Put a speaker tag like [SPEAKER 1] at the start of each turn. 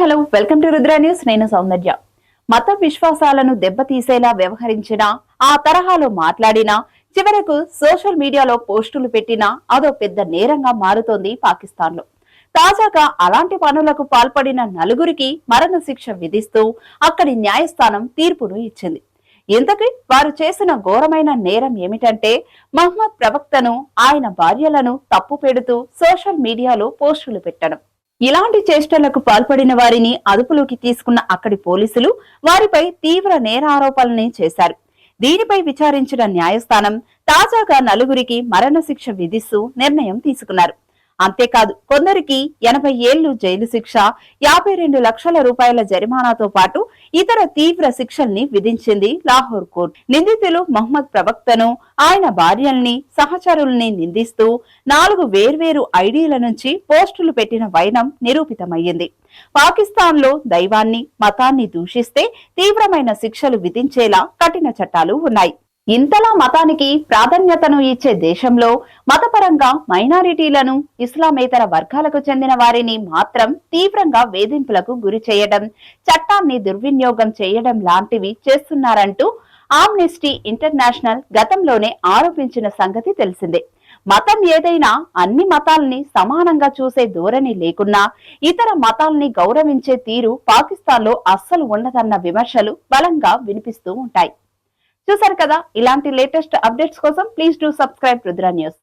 [SPEAKER 1] Hello welcome to Rudra news. నేను సౌందర్య. మత విశ్వాసాలను దెబ్బతీసేలా వ్యవహరించినా ఆ తరహాలో మాట్లాడినా చివరకు సోషల్ మీడియాలో పోస్టులు పెట్టినా అదో పెద్ద నేరంగా మారుతోంది పాకిస్తాన్లో తాజాగా అలాంటి పనులకు పాల్పడిన నలుగురికి మరణశిక్ష విధిస్తూ అక్కడి న్యాయస్థానం తీర్పును ఇచ్చింది. ఇంతకీ వారు చేసిన ఘోరమైన నేరం ఏమిటంటే మహమ్మద్ ప్రవక్తను ఆయన భార్యలను తప్పు పెడుతూ సోషల్ మీడియాలో పోస్టులు పెట్టడం. ఇలాంటి చేష్టలకు పాల్పడిన వారిని అదుపులోకి తీసుకున్న అక్కడి పోలీసులు వారిపై తీవ్ర నేరారోపణల్ని చేశారు. దీనిపై విచారించిన న్యాయస్థానం తాజాగా నలుగురికి మరణశిక్ష విధిస్తూ నిర్ణయం తీసుకున్నారు. అంతేకాదు కొందరికి ఎనభై ఏళ్ళు జైలు శిక్ష యాభై రెండు లక్షల రూపాయల జరిమానాతో పాటు ఇతర తీవ్ర శిక్షల్ని విధించింది లాహోర్ కోర్టు. నిందితులు మహమ్మద్ ప్రవక్తను ఆయన భార్యల్ని సహచరుల్ని నిందిస్తూ నాలుగు వేర్వేరు ఐడీల నుంచి పోస్టులు పెట్టిన వైనం నిరూపితమయ్యింది. పాకిస్తాన్లో దైవాన్ని మతాన్ని దూషిస్తే తీవ్రమైన శిక్షలు విధించేలా కఠిన చట్టాలు ఉన్నాయి. ఇంతలా మతానికి ప్రాధాన్యతను ఇచ్చే దేశంలో మతపరంగా మైనారిటీలను ఇస్లామేతర వర్గాలకు చెందిన వారిని మాత్రం తీవ్రంగా వేధింపులకు గురి చేయడం చట్టాన్ని దుర్వినియోగం చేయడం లాంటివి చేస్తున్నారంటూ ఆమ్నెస్టీ ఇంటర్నేషనల్ గతంలోనే ఆరోపించిన సంగతి తెలిసిందే. మతం ఏదైనా అన్ని మతాల్ని సమానంగా చూసే ధోరణి లేకున్నా ఇతర మతాల్ని గౌరవించే తీరు పాకిస్తాన్లో అస్సలు ఉండదన్న విమర్శలు బలంగా వినిపిస్తూ ఉంటాయి. చూసారు కదా? ఇలాంటి లేటెస్ట్ అప్డేట్స్ కోసం please do subscribe Rudra news